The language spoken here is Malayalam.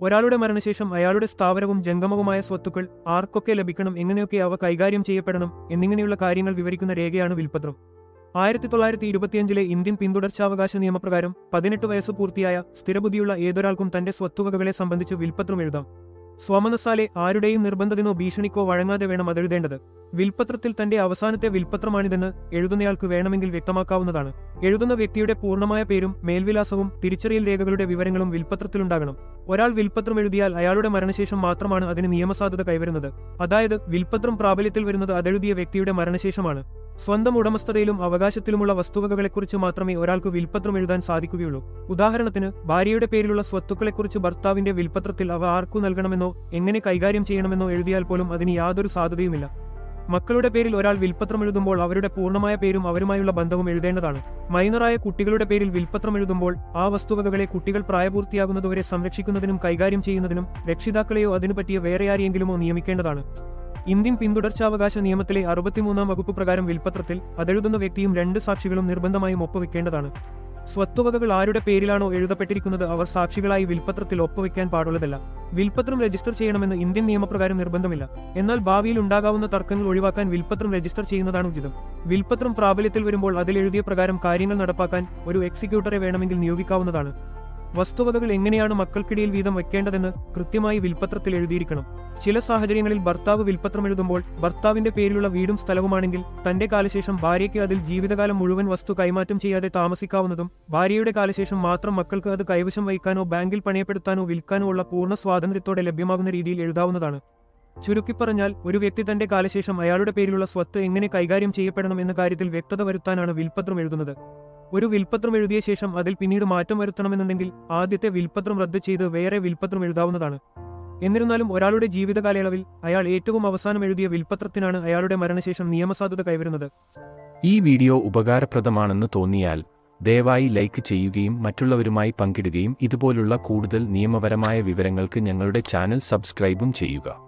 ഒരാളുടെ മരണശേഷം അയാളുടെ സ്ഥാവരവും ജംഗമവുമായ സ്വത്തുക്കൾ ആർക്കൊക്കെ ലഭിക്കണം എങ്ങനെയൊക്കെ അവ കൈകാര്യം ചെയ്യപ്പെടണം എന്നിങ്ങനെയുള്ള കാര്യങ്ങൾ വിവരിക്കുന്ന രേഖയാണ് വിൽപത്രം. ആയിരത്തി തൊള്ളായിരത്തി ഇരുപത്തിയഞ്ചിലെ ഇന്ത്യൻ പിന്തുടർച്ചാവകാശ നിയമപ്രകാരം പതിനെട്ട് വയസ്സ് പൂർത്തിയായ സ്ഥിരബുദ്ധിയുള്ള ഏതൊരാൾക്കും തന്റെ സ്വത്തുവകകളെ സംബന്ധിച്ച് വിൽപത്രം എഴുതാം. സ്വമനസാലെ ആരുടെയും നിർബന്ധത്തിനോ ഭീഷണിക്കോ വഴങ്ങാതെ വേണം അതെഴുതേണ്ടത് വിൽപത്രത്തിൽ തന്റെ അവസാനത്തെ വിൽപത്രമാണിതെന്ന് എഴുതുന്നയാൾക്ക് വേണമെങ്കിൽ വ്യക്തമാക്കാവുന്നതാണ്. എഴുതുന്ന വ്യക്തിയുടെ പൂർണമായ പേരും മേൽവിലാസവും തിരിച്ചറിയൽ രേഖകളുടെ വിവരങ്ങളും വിൽപത്രത്തിലുണ്ടാകണം. ഒരാൾ വിൽപത്രം എഴുതിയാൽ അയാളുടെ മരണശേഷം മാത്രമാണ് അതിന് നിയമസാധുത കൈവരുന്നത്. അതായത് വിൽപത്രം പ്രാബല്യത്തിൽ വരുന്നത് അതെഴുതിയ വ്യക്തിയുടെ മരണശേഷമാണ്. സ്വന്തം ഉടമസ്ഥതയിലും അവകാശത്തിലുമുള്ള വസ്തുവകകളെക്കുറിച്ച് മാത്രമേ ഒരാൾക്ക് വിൽപ്പത്രം എഴുതാൻ സാധിക്കുകയുള്ളൂ. ഉദാഹരണത്തിന് ഭാര്യയുടെ പേരിലുള്ള സ്വത്തുക്കളെക്കുറിച്ച് ഭർത്താവിന്റെ വിൽപ്പത്രത്തിൽ അവ ആർക്കു നൽകണമെന്നോ എങ്ങനെ കൈകാര്യം ചെയ്യണമെന്നോ എഴുതിയാൽ പോലും അതിന് യാതൊരു സാധ്യതയുമില്ല മക്കളുടെ പേരിൽ ഒരാൾ വിൽപ്പത്രം എഴുതുമ്പോൾ അവരുടെ പൂർണമായ പേരും അവരുമായുള്ള ബന്ധവും എഴുതേണ്ടതാണ്. മൈനറായ കുട്ടികളുടെ പേരിൽ വിൽപ്പത്രം എഴുതുമ്പോൾ ആ വസ്തുവകകളെ കുട്ടികൾ പ്രായപൂർത്തിയാകുന്നതുവരെ സംരക്ഷിക്കുന്നതിനും കൈകാര്യം ചെയ്യുന്നതിനും രക്ഷിതാക്കളെയോ അതിനു പറ്റിയ വേറെ ആരെയെങ്കിലുമോ നിയമിക്കേണ്ടതാണ്. ഇന്ത്യൻ പിന്തുടർച്ചാവകാശ നിയമത്തിലെ അറുപത്തിമൂന്നാം വകുപ്പ് പ്രകാരം വിൽപ്പത്രത്തിൽ അതെഴുതുന്ന വ്യക്തിയും രണ്ട് സാക്ഷികളും നിർബന്ധമായും ഒപ്പുവെക്കേണ്ടതാണ്. സ്വത്തുവകകൾ ആരുടെ പേരിലാണോ എഴുതപ്പെട്ടിരിക്കുന്നത് അവർ സാക്ഷികളായി വിൽപ്പത്രത്തിൽ ഒപ്പുവെക്കാൻ പാടുള്ളതല്ല. വിൽപ്പത്രം രജിസ്റ്റർ ചെയ്യണമെന്ന് ഇന്ത്യൻ നിയമപ്രകാരം നിർബന്ധമില്ല. എന്നാൽ ഭാവിയിൽ ഉണ്ടാകാവുന്ന തർക്കങ്ങൾ ഒഴിവാക്കാൻ വിൽപ്പത്രം രജിസ്റ്റർ ചെയ്യുന്നതാണ് ഉചിതം. വിൽപ്പത്രം പ്രാബല്യത്തിൽ വരുമ്പോൾ അതിലെഴുതിയ പ്രകാരം കാര്യങ്ങൾ നടപ്പാക്കാൻ ഒരു എക്സിക്യൂട്ടറെ വേണമെങ്കിൽ നിയോഗിക്കാവുന്നതാണ്. വസ്തുവകകൾ എങ്ങനെയാണ് മക്കൾക്കിടയിൽ വീതം വയ്ക്കേണ്ടതെന്ന് കൃത്യമായി വിൽപ്പത്രത്തിൽ എഴുതിയിരിക്കണം. ചില സാഹചര്യങ്ങളിൽ ഭർത്താവ് വിൽപ്പത്രം എഴുതുമ്പോൾ ഭർത്താവിന്റെ പേരിലുള്ള വീടും സ്ഥലവുമാണെങ്കിൽ തന്റെ കാലശേഷം ഭാര്യയ്ക്ക് അതിൽ ജീവിതകാലം മുഴുവൻ വസ്തു കൈമാറ്റം ചെയ്യാതെ താമസിക്കാവുന്നതും ഭാര്യയുടെ കാലശേഷം മാത്രം മക്കൾക്ക് അത് കൈവശം വയ്ക്കാനോ ബാങ്കിൽ പണയപ്പെടുത്താനോ വിൽക്കാനോ ഉള്ള പൂർണ സ്വാതന്ത്ര്യത്തോടെ ലഭ്യമാകുന്ന രീതിയിൽ എഴുതാവുന്നതാണ്. ചുരുക്കിപ്പറഞ്ഞാൽ ഒരു വ്യക്തി തന്റെ കാലശേഷം അയാളുടെ പേരിലുള്ള സ്വത്ത് എങ്ങനെ കൈകാര്യം ചെയ്യപ്പെടണം എന്ന കാര്യത്തിൽ വ്യക്തത വരുത്താനാണ് വിൽപ്പത്രം എഴുതുന്നത്. ഒരു വിൽപ്പത്രം എഴുതിയ ശേഷം അതിൽ പിന്നീട് മാറ്റം വരുത്തണമെന്നുണ്ടെങ്കിൽ ആദ്യത്തെ വിൽപ്പത്രം റദ്ദ് ചെയ്ത് വേറെ വിൽപ്പത്രം എഴുതാവുന്നതാണ്. എന്നിരുന്നാലും ഒരാളുടെ ജീവിതകാലയളവിൽ അയാൾ ഏറ്റവും അവസാനം എഴുതിയ വിൽപ്പത്രത്തിനാണ് അയാളുടെ മരണശേഷം നിയമസാധുത കൈവരുന്നത്. ഈ വീഡിയോ ഉപകാരപ്രദമാണെന്ന് തോന്നിയാൽ ദയവായി ലൈക്ക് ചെയ്യുകയും മറ്റുള്ളവരുമായി പങ്കിടുകയും ഇതുപോലുള്ള കൂടുതൽ നിയമപരമായ വിവരങ്ങൾക്ക് ഞങ്ങളുടെ ചാനൽ സബ്സ്ക്രൈബും ചെയ്യുക.